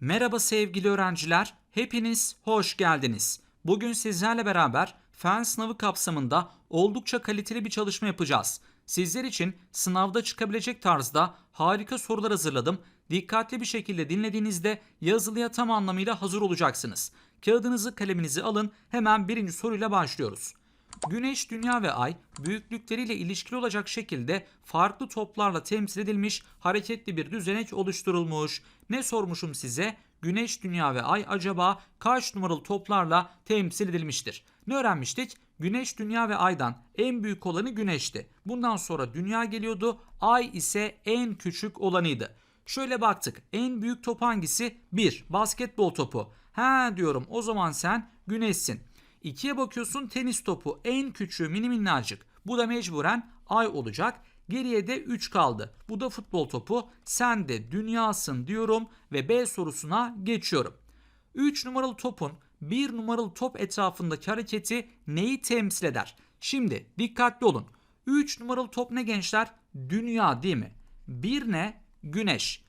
Merhaba sevgili öğrenciler, hepiniz hoş geldiniz. Bugün sizlerle beraber fen sınavı kapsamında oldukça kaliteli bir çalışma yapacağız. Sizler için sınavda çıkabilecek tarzda harika sorular hazırladım. Dikkatli bir şekilde dinlediğinizde yazılıya tam anlamıyla hazır olacaksınız. Kağıdınızı kaleminizi alın hemen birinci soruyla başlıyoruz. Güneş, Dünya ve Ay büyüklükleriyle ilişkili olacak şekilde farklı toplarla temsil edilmiş hareketli bir düzenek oluşturulmuş. Ne sormuşum size? Güneş, Dünya ve Ay acaba kaç numaralı toplarla temsil edilmiştir? Ne öğrenmiştik? Güneş, Dünya ve Ay'dan en büyük olanı Güneş'ti. Bundan sonra Dünya geliyordu. Ay ise en küçük olanıydı. Şöyle baktık. En büyük top hangisi? 1. Basketbol topu. Ha diyorum o zaman sen Güneş'sin. 2'ye bakıyorsun tenis topu en küçüğü mini minnacık. Bu da mecburen ay olacak. Geriye de 3 kaldı. Bu da futbol topu. Sen de dünyasın diyorum ve B sorusuna geçiyorum. 3 numaralı topun 1 numaralı top etrafındaki hareketi neyi temsil eder? Şimdi dikkatli olun. 3 numaralı top ne gençler? Dünya değil mi? 1 ne? Güneş.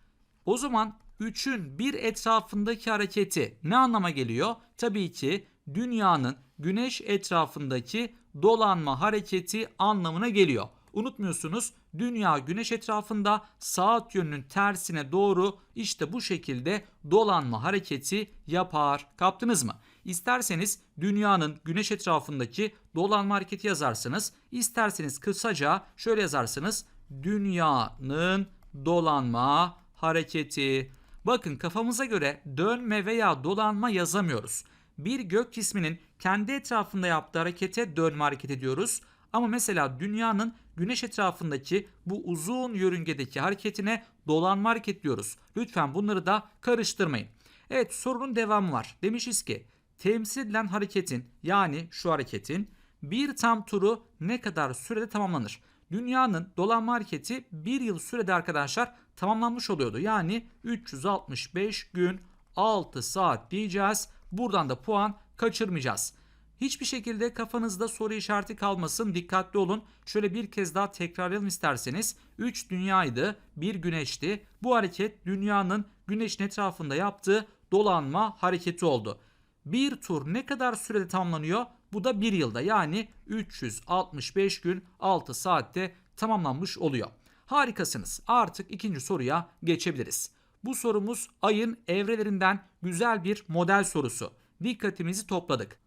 O zaman 3'ün bir etrafındaki hareketi ne anlama geliyor? Tabii ki dünyanın güneş etrafındaki dolanma hareketi anlamına geliyor. Unutmuyorsunuz dünya güneş etrafında saat yönünün tersine doğru işte bu şekilde dolanma hareketi yapar. Kaptınız mı? İsterseniz dünyanın güneş etrafındaki dolanma hareketi yazarsınız. İsterseniz kısaca şöyle yazarsınız. Dünyanın dolanma hareketi. Bakın kafamıza göre dönme veya dolanma yazamıyoruz. Bir gök cisminin kendi etrafında yaptığı harekete dönme hareket ediyoruz. Ama mesela dünyanın güneş etrafındaki bu uzun yörüngedeki hareketine dolanma hareket diyoruz. Lütfen bunları da karıştırmayın. Evet sorunun devamı var. Demişiz ki temsil edilen hareketin yani şu hareketin bir tam turu ne kadar sürede tamamlanır? Dünyanın dolanma hareketi bir yıl sürede arkadaşlar tamamlanmış oluyordu. Yani 365 gün 6 saat diyeceğiz. Buradan da puan kaçırmayacağız. Hiçbir şekilde kafanızda soru işareti kalmasın. Dikkatli olun. Şöyle bir kez daha tekrarlayalım isterseniz. 3 dünyaydı, 1 güneşti. Bu hareket dünyanın güneşin etrafında yaptığı dolanma hareketi oldu. Bir tur ne kadar sürede tamamlanıyor? Bu da 1 yılda yani 365 gün 6 saatte tamamlanmış oluyor. Harikasınız. Artık ikinci soruya geçebiliriz. Bu sorumuz ayın evrelerinden güzel bir model sorusu. Dikkatimizi topladık.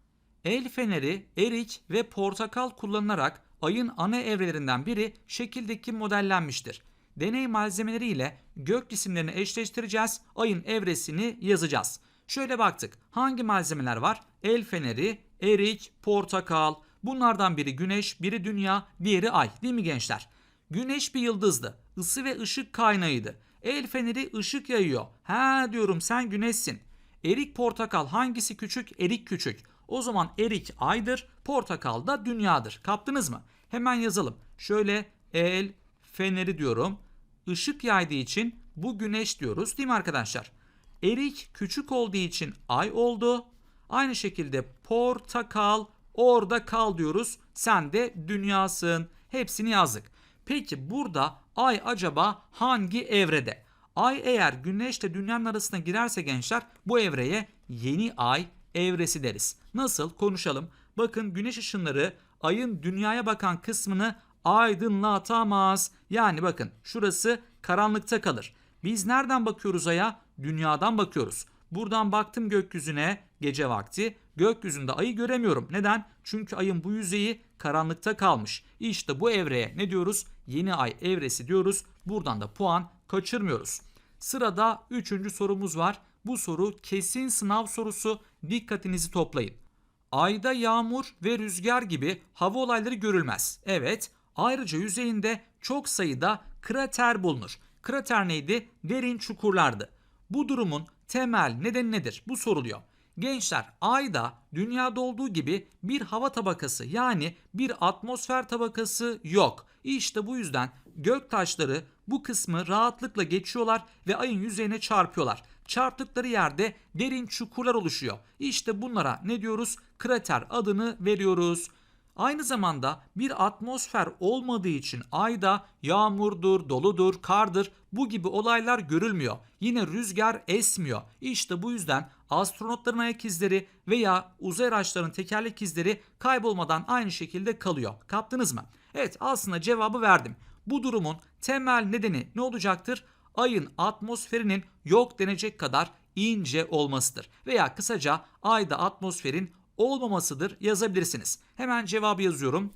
El feneri, erik ve portakal kullanılarak ayın ana evrelerinden biri şekildeki modellenmiştir. Deney malzemeleri ile gök cisimlerini eşleştireceğiz. Ayın evresini yazacağız. Şöyle baktık. Hangi malzemeler var? El feneri, erik, portakal. Bunlardan biri güneş, biri dünya, diğeri ay. Değil mi gençler? Güneş bir yıldızdı. Isı ve ışık kaynağıydı. El feneri ışık yayıyor. Ha diyorum sen güneşsin. Erik portakal hangisi küçük? Erik küçük. O zaman erik aydır, portakal da dünyadır. Kaptınız mı? Hemen yazalım. Şöyle el feneri diyorum. Işık yaydığı için bu güneş diyoruz değil mi arkadaşlar? Erik küçük olduğu için ay oldu. Aynı şekilde portakal orada kal diyoruz. Sen de dünyasın. Hepsini yazdık. Peki burada ay acaba hangi evrede? Ay eğer güneşle dünyanın arasına girerse gençler bu evreye yeni ay evresi deriz. Nasıl konuşalım? Bakın güneş ışınları ayın dünyaya bakan kısmını aydınlatamaz. Yani bakın şurası karanlıkta kalır. Biz nereden bakıyoruz aya? Dünyadan bakıyoruz. Buradan baktım gökyüzüne gece vakti. Gökyüzünde ayı göremiyorum. Neden? Çünkü ayın bu yüzeyi karanlıkta kalmış. İşte bu evreye ne diyoruz? Yeni ay evresi diyoruz. Buradan da puan kaçırmıyoruz. Sırada üçüncü sorumuz var. Bu soru kesin sınav sorusu. Dikkatinizi toplayın. Ayda yağmur ve rüzgar gibi hava olayları görülmez. Evet, ayrıca yüzeyinde çok sayıda krater bulunur. Krater neydi? Derin çukurlardı. Bu durumun temel nedeni nedir? Bu soruluyor. Gençler ayda dünyada olduğu gibi bir hava tabakası yani bir atmosfer tabakası yok. İşte bu yüzden gök taşları bu kısmı rahatlıkla geçiyorlar ve ayın yüzeyine çarpıyorlar. Çarptıkları yerde derin çukurlar oluşuyor. İşte bunlara ne diyoruz? Krater adını veriyoruz. Aynı zamanda bir atmosfer olmadığı için ayda yağmurdur, doludur, kardır bu gibi olaylar görülmüyor. Yine rüzgar esmiyor. İşte bu yüzden astronotların ayak izleri veya uzay araçlarının tekerlek izleri kaybolmadan aynı şekilde kalıyor. Kaptınız mı? Evet aslında cevabı verdim. Bu durumun temel nedeni ne olacaktır? Ayın atmosferinin yok denecek kadar ince olmasıdır. Veya kısaca ayda atmosferin olmamasıdır yazabilirsiniz. Hemen cevabı yazıyorum.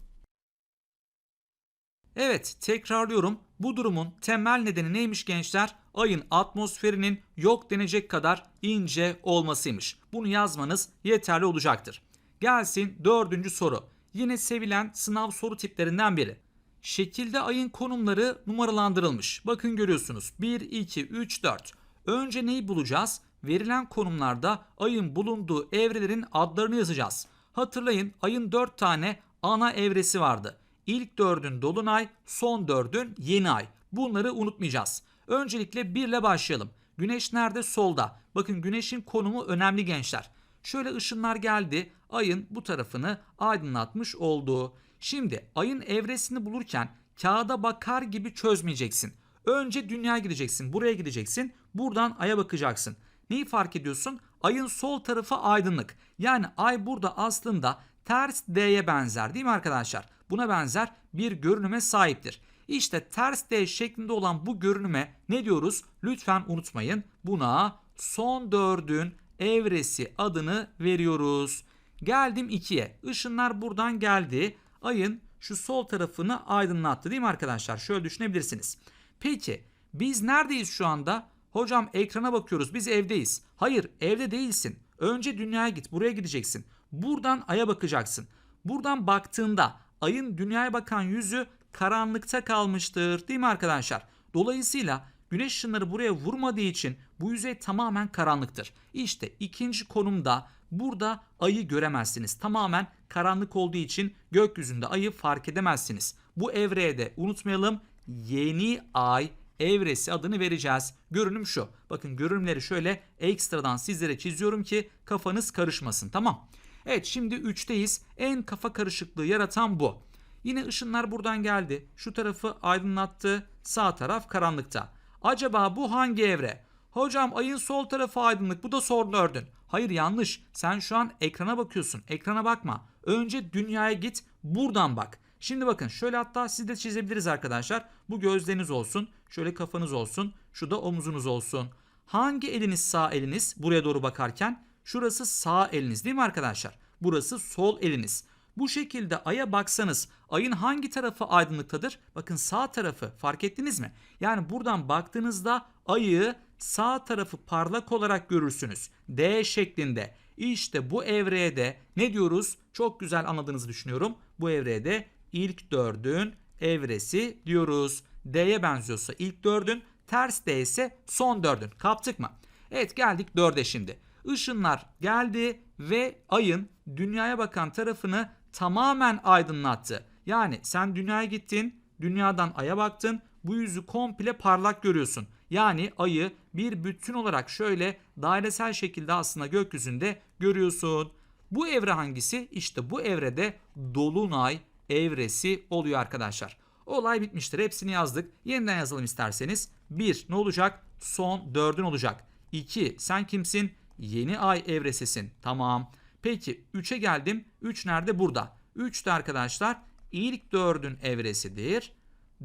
Evet tekrarlıyorum. Bu durumun temel nedeni neymiş gençler? Ayın atmosferinin yok denecek kadar ince olmasıymış. Bunu yazmanız yeterli olacaktır. Gelsin dördüncü soru. Yine sevilen sınav soru tiplerinden biri. Şekilde ayın konumları numaralandırılmış. Bakın görüyorsunuz 1, 2, 3, 4. Önce neyi bulacağız? Verilen konumlarda ayın bulunduğu evrelerin adlarını yazacağız. Hatırlayın ayın 4 tane ana evresi vardı. İlk dördün dolunay, son dördün yeni ay. Bunları unutmayacağız. Öncelikle 1 ile başlayalım. Güneş nerede? Solda. Bakın güneşin konumu önemli gençler. Şöyle ışınlar geldi. Ayın bu tarafını aydınlatmış oldu. Şimdi ayın evresini bulurken kağıda bakar gibi çözmeyeceksin. Önce dünyaya gideceksin. Buraya gideceksin. Buradan aya bakacaksın. Neyi fark ediyorsun? Ayın sol tarafı aydınlık. Yani ay burada aslında ters D'ye benzer değil mi arkadaşlar? Buna benzer bir görünüme sahiptir. İşte ters D şeklinde olan bu görünüme ne diyoruz? Lütfen unutmayın. Buna son dördün evresi adını veriyoruz. Geldim 2'ye. Işınlar buradan geldi. Ayın şu sol tarafını aydınlattı değil mi arkadaşlar? Şöyle düşünebilirsiniz. Peki biz neredeyiz şu anda? Hocam ekrana bakıyoruz biz evdeyiz. Hayır evde değilsin. Önce dünyaya git buraya gideceksin. Buradan aya bakacaksın. Buradan baktığında ayın dünyaya bakan yüzü karanlıkta kalmıştır değil mi arkadaşlar? Dolayısıyla güneş ışınları buraya vurmadığı için bu yüzey tamamen karanlıktır. İşte ikinci konumda burada ayı göremezsiniz. Tamamen karanlık olduğu için gökyüzünde ayı fark edemezsiniz. Bu evreye de unutmayalım yeni ay evresi adını vereceğiz. Görünüm şu. Bakın görünümleri şöyle ekstradan sizlere çiziyorum ki kafanız karışmasın tamam. Evet şimdi 3'teyiz. En kafa karışıklığı yaratan bu. Yine ışınlar buradan geldi. Şu tarafı aydınlattı. Sağ taraf karanlıkta. Acaba bu hangi evre? Hocam ayın sol tarafı aydınlık bu da dördün. Hayır yanlış. Sen şu an ekrana bakıyorsun. Ekrana bakma. Önce dünyaya git buradan bak. Şimdi bakın şöyle hatta siz de çizebiliriz arkadaşlar. Bu gözleriniz olsun. Şöyle kafanız olsun. Şu da omuzunuz olsun. Hangi eliniz sağ eliniz buraya doğru bakarken? Şurası sağ eliniz değil mi arkadaşlar? Burası sol eliniz. Bu şekilde aya baksanız ayın hangi tarafı aydınlıktadır? Bakın sağ tarafı fark ettiniz mi? Yani buradan baktığınızda ayı sağ tarafı parlak olarak görürsünüz. D şeklinde. İşte bu evreye de ne diyoruz? Çok güzel anladığınızı düşünüyorum. Bu evreye de ilk dördün evresi diyoruz. D'ye benziyorsa ilk dördün, ters D ise son dördün. Kaptık mı? Evet geldik dörde şimdi. Işınlar geldi ve ayın dünyaya bakan tarafını tamamen aydınlattı. Yani sen dünyaya gittin, dünyadan aya baktın, bu yüzü komple parlak görüyorsun. Yani ayı bir bütün olarak şöyle dairesel şekilde aslında gökyüzünde görüyorsun. Bu evre hangisi? İşte bu evrede dolunay evresi oluyor arkadaşlar. Olay bitmiştir. Hepsini yazdık. Yeniden yazalım isterseniz. 1 ne olacak? Son 4'ün olacak. 2 sen kimsin? Yeni ay evresisin. Tamam. Peki 3'e geldim. 3 nerede? Burada. 3 de arkadaşlar ilk 4'ün evresidir.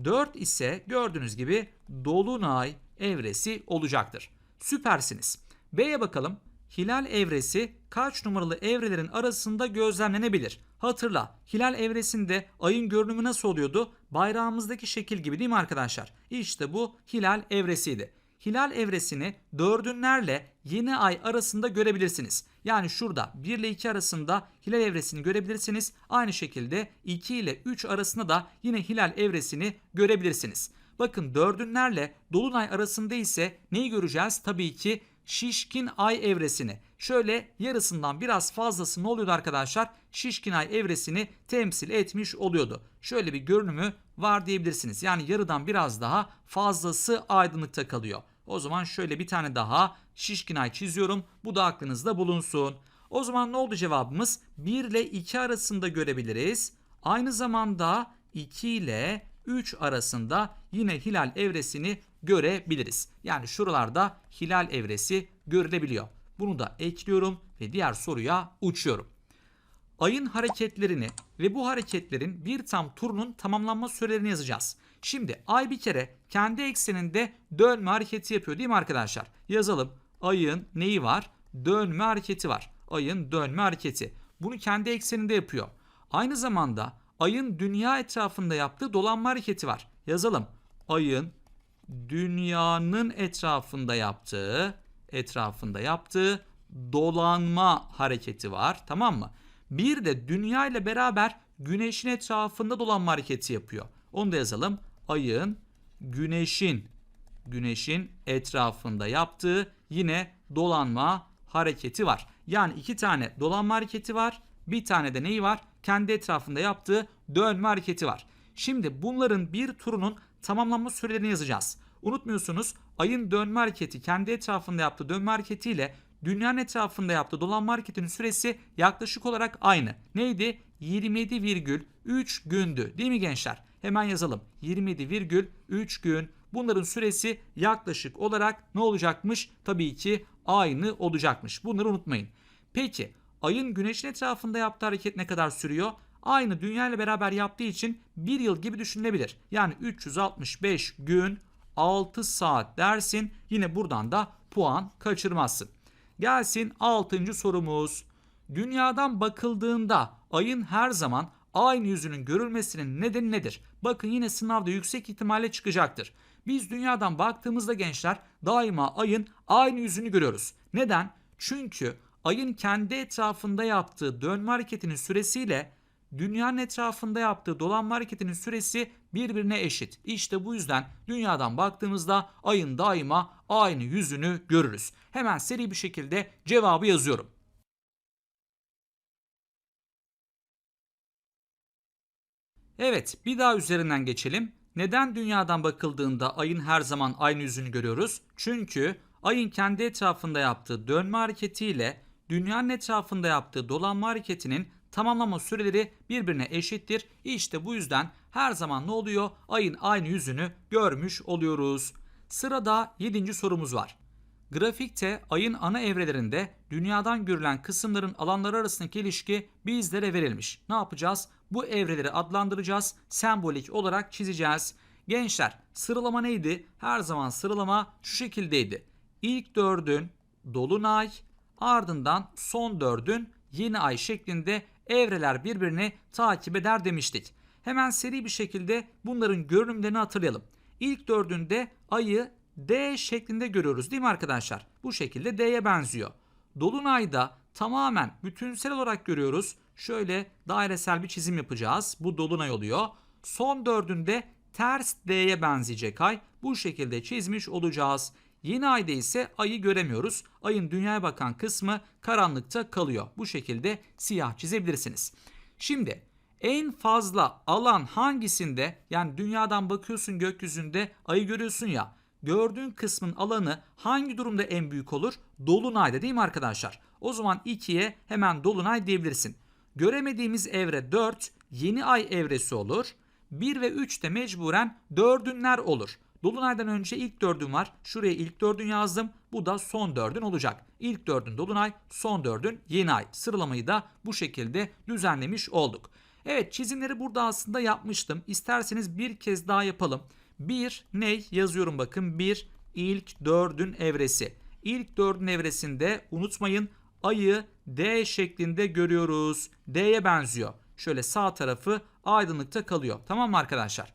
4 ise gördüğünüz gibi dolunay evresi olacaktır. Süpersiniz. B'ye bakalım. Hilal evresi kaç numaralı evrelerin arasında gözlemlenebilir? Hatırla, hilal evresinde ayın görünümü nasıl oluyordu? Bayrağımızdaki şekil gibi değil mi arkadaşlar? İşte bu hilal evresiydi. Hilal evresini dördünlerle yeni ay arasında görebilirsiniz. Yani şurada 1 ile 2 arasında hilal evresini görebilirsiniz. Aynı şekilde 2 ile 3 arasında da yine hilal evresini görebilirsiniz. Bakın dördünlerle dolunay arasında ise neyi göreceğiz? Tabii ki şişkin ay evresini. Şöyle yarısından biraz fazlası ne oluyordu arkadaşlar? Şişkin ay evresini temsil etmiş oluyordu. Şöyle bir görünümü var diyebilirsiniz. Yani yarıdan biraz daha fazlası aydınlıkta kalıyor. O zaman şöyle bir tane daha şişkin ay çiziyorum. Bu da aklınızda bulunsun. O zaman ne oldu cevabımız? 1 ile 2 arasında görebiliriz. Aynı zamanda 2 ile 3 arasında yine hilal evresini görebiliriz. Yani şuralarda hilal evresi görülebiliyor. Bunu da ekliyorum ve diğer soruya uçuyorum. Ayın hareketlerini ve bu hareketlerin bir tam turunun tamamlanma sürelerini yazacağız. Şimdi ay bir kere kendi ekseninde dönme hareketi yapıyor değil mi arkadaşlar? Yazalım. Ayın neyi var? Dönme hareketi var. Ayın dönme hareketi. Bunu kendi ekseninde yapıyor. Aynı zamanda ayın dünya etrafında yaptığı dolanma hareketi var. Yazalım. Ayın dünyanın etrafında yaptığı etrafında yaptığı dolanma hareketi var. Tamam mı? Bir de dünya ile beraber güneşin etrafında dolanma hareketi yapıyor. Onu da yazalım. Ayın güneşin güneşin etrafında yaptığı yine dolanma hareketi var. Yani iki tane dolanma hareketi var. Bir tane de neyi var? Kendi etrafında yaptığı dönme hareketi var. Şimdi bunların bir turunun tamamlanma sürelerini yazacağız. Unutmuyorsunuz ayın dönme hareketi kendi etrafında yaptığı dönme hareketiyle dünyanın etrafında yaptığı dolanma hareketinin süresi yaklaşık olarak aynı. Neydi? 27,3 gündü. Değil mi gençler? Hemen yazalım. 27,3 gün. Bunların süresi yaklaşık olarak ne olacakmış? Tabii ki aynı olacakmış. Bunları unutmayın. Peki ayın güneşin etrafında yaptığı hareket ne kadar sürüyor? Aynı dünya ile beraber yaptığı için bir yıl gibi düşünülebilir. Yani 365 gün 6 saat dersin. Yine buradan da puan kaçırmazsın. Gelsin 6. sorumuz. Dünyadan bakıldığında ayın her zaman aynı yüzünün görülmesinin nedeni nedir? Bakın yine sınavda yüksek ihtimalle çıkacaktır. Biz dünyadan baktığımızda gençler daima ayın aynı yüzünü görüyoruz. Neden? Çünkü ayın kendi etrafında yaptığı dönme hareketinin süresiyle dünyanın etrafında yaptığı dolanma hareketinin süresi birbirine eşit. İşte bu yüzden dünyadan baktığımızda ayın daima aynı yüzünü görürüz. Hemen seri bir şekilde cevabı yazıyorum. Evet, bir daha üzerinden geçelim. Neden dünyadan bakıldığında ayın her zaman aynı yüzünü görüyoruz? Çünkü ayın kendi etrafında yaptığı dönme hareketiyle dünyanın etrafında yaptığı dolanma hareketinin tamamlama süreleri birbirine eşittir. İşte bu yüzden her zaman ne oluyor? Ayın aynı yüzünü görmüş oluyoruz. Sırada 7. sorumuz var. Grafikte ayın ana evrelerinde dünyadan görülen kısımların alanları arasındaki ilişki bizlere verilmiş. Ne yapacağız? Bu evreleri adlandıracağız. Sembolik olarak çizeceğiz. Gençler sıralama neydi? Her zaman sıralama şu şekildeydi. İlk dördün dolunay ardından son dördün yeni ay şeklinde evreler birbirini takip eder demiştik. Hemen seri bir şekilde bunların görünümlerini hatırlayalım. İlk dördünde ayı D şeklinde görüyoruz değil mi arkadaşlar? Bu şekilde D'ye benziyor. Dolunayda tamamen bütünsel olarak görüyoruz. Şöyle dairesel bir çizim yapacağız. Bu dolunay oluyor. Son dördünde ters D'ye benzeyecek ay. Bu şekilde çizmiş olacağız. Yeni ayda ise ayı göremiyoruz. Ayın dünyaya bakan kısmı karanlıkta kalıyor. Bu şekilde siyah çizebilirsiniz. Şimdi en fazla alan hangisinde yani dünyadan bakıyorsun gökyüzünde ayı görüyorsun ya gördüğün kısmın alanı hangi durumda en büyük olur? Dolunayda değil mi arkadaşlar? O zaman 2'ye hemen dolunay diyebilirsin. Göremediğimiz evre 4 yeni ay evresi olur. 1 ve 3 de mecburen dördünler olur. Dolunaydan önce ilk dördün var. Şuraya ilk dördün yazdım. Bu da son dördün olacak. İlk dördün dolunay, son dördün yeni ay. Sıralamayı da bu şekilde düzenlemiş olduk. Evet çizimleri burada aslında yapmıştım. İsterseniz bir kez daha yapalım. Bir ne yazıyorum bakın. Bir ilk dördün evresi. İlk dördün evresinde unutmayın ayı D şeklinde görüyoruz. D'ye benziyor. Şöyle sağ tarafı aydınlıkta kalıyor. Tamam mı arkadaşlar?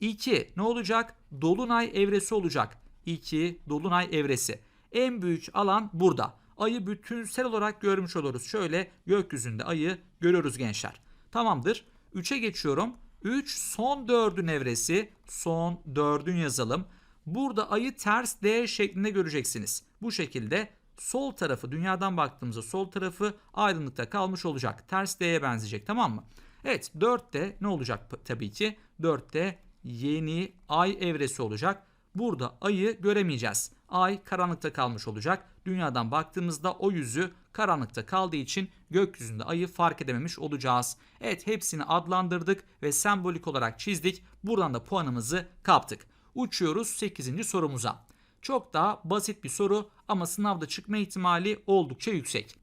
2 ne olacak? Dolunay evresi olacak. 2 dolunay evresi. En büyük alan burada. Ayı bütünsel olarak görmüş oluruz. Şöyle gökyüzünde ayı görüyoruz gençler. Tamamdır. 3'e geçiyorum. 3 son dördün evresi. Son dördün yazalım. Burada ayı ters D şeklinde göreceksiniz. Bu şekilde sol tarafı dünyadan baktığımızda sol tarafı aydınlıkta kalmış olacak. Ters D'ye benzeyecek tamam mı? Evet 4'te ne olacak tabii ki? 4'te yeni ay evresi olacak. burada ayı göremeyeceğiz. Ay karanlıkta kalmış olacak. Dünyadan baktığımızda o yüzü karanlıkta kaldığı için gökyüzünde ayı fark edememiş olacağız. Evet hepsini adlandırdık ve sembolik olarak çizdik. Buradan da puanımızı kaptık. Uçuyoruz 8. sorumuza. Çok daha basit bir soru ama sınavda çıkma ihtimali oldukça yüksek.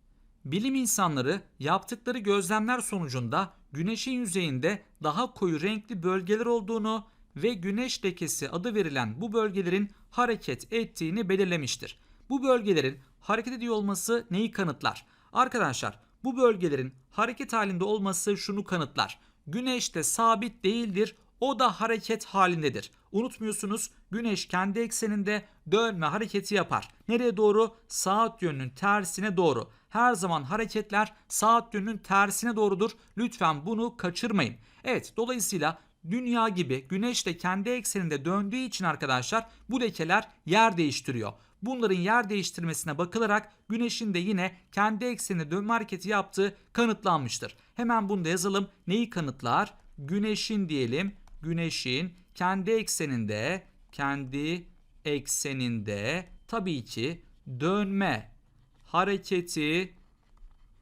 Bilim insanları yaptıkları gözlemler sonucunda güneşin yüzeyinde daha koyu renkli bölgeler olduğunu ve güneş lekesi adı verilen bu bölgelerin hareket ettiğini belirlemiştir. Bu bölgelerin hareket ediyor olması neyi kanıtlar? Arkadaşlar bu bölgelerin hareket halinde olması şunu kanıtlar. Güneş de sabit değildir, o da hareket halindedir. Unutmuyorsunuz güneş kendi ekseninde dönme hareketi yapar. Nereye doğru? Saat yönünün tersine doğru. Her zaman hareketler saat yönünün tersine doğrudur. Lütfen bunu kaçırmayın. Evet dolayısıyla dünya gibi güneş de kendi ekseninde döndüğü için arkadaşlar bu lekeler yer değiştiriyor. Bunların yer değiştirmesine bakılarak güneşin de yine kendi eksenine dönme hareketi yaptığı kanıtlanmıştır. Hemen bunu da yazalım. Neyi kanıtlar? Güneşin diyelim. Güneşin kendi ekseninde kendi ekseninde tabii ki dönme hareketi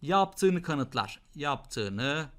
yaptığını kanıtlar. Yaptığını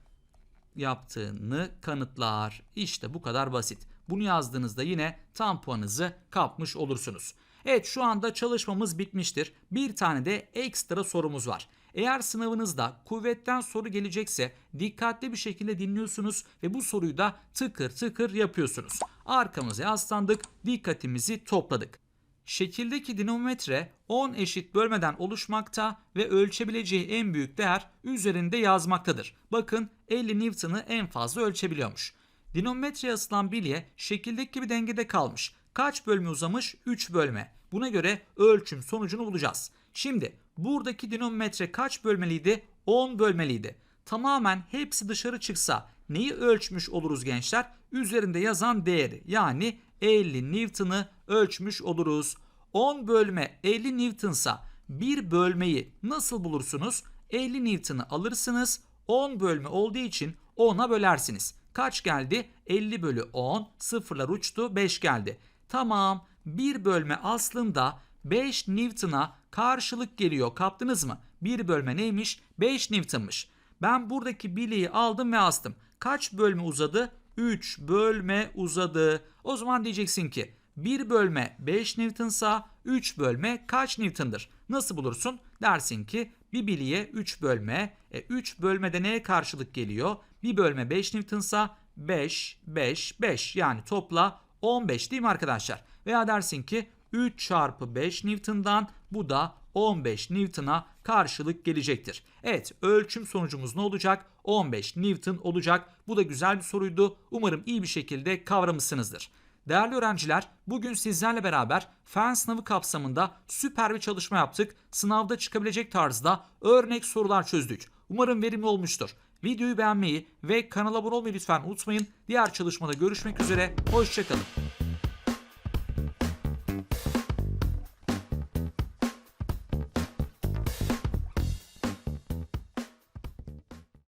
yaptığını kanıtlar. İşte bu kadar basit. Bunu yazdığınızda yine tam puanınızı kapmış olursunuz. Evet şu anda çalışmamız bitmiştir. Bir tane de ekstra sorumuz var. Eğer sınavınızda kuvvetten soru gelecekse dikkatli bir şekilde dinliyorsunuz ve bu soruyu da tıkır tıkır yapıyorsunuz. Arkamıza yaslandık, dikkatimizi topladık. Şekildeki dinamometre 10 eşit bölmeden oluşmakta ve ölçebileceği en büyük değer üzerinde yazmaktadır. Bakın 50 Newton'ı en fazla ölçebiliyormuş. Dinamometreye asılan bilye şekildeki gibi dengede kalmış. Kaç bölme uzamış? 3 bölme. Buna göre ölçüm sonucunu bulacağız. Şimdi buradaki dinamometre kaç bölmeliydi? 10 bölmeliydi. Tamamen hepsi dışarı çıksa neyi ölçmüş oluruz gençler? Üzerinde yazan değeri yani 50 Newton'ı ölçmüş oluruz. 10 bölme 50 Newton'sa bir bölmeyi nasıl bulursunuz? 50 Newton'ı alırsınız. 10 bölme olduğu için 10'a bölersiniz. Kaç geldi? 50 bölü 10. Sıfırlar uçtu 5 geldi. Tamam bir bölme aslında 5 Newton'a karşılık geliyor. Kaptınız mı? Bir bölme neymiş? 5 Newton'mış. Ben buradaki bileği aldım ve astım. Kaç bölme uzadı? 3 bölme uzadı. O zaman diyeceksin ki 1 bölme 5 Newton'sa 3 bölme kaç Newton'dır? Nasıl bulursun? Dersin ki bir biliye 3 bölme. E 3 bölmede neye karşılık geliyor? 1 bölme 5 Newton'sa 5, 5, 5 yani topla 15 değil mi arkadaşlar? Veya dersin ki 3 çarpı 5 Newton'dan bu da 15 Newton'a karşılık gelecektir. Evet ölçüm sonucumuz ne olacak? 15 Newton olacak. Bu da güzel bir soruydu. Umarım iyi bir şekilde kavramışsınızdır. Değerli öğrenciler, bugün sizlerle beraber fen sınavı kapsamında süper bir çalışma yaptık. Sınavda çıkabilecek tarzda örnek sorular çözdük. Umarım verimli olmuştur. Videoyu beğenmeyi ve kanala abone olmayı lütfen unutmayın. Diğer çalışmada görüşmek üzere. Hoşçakalın.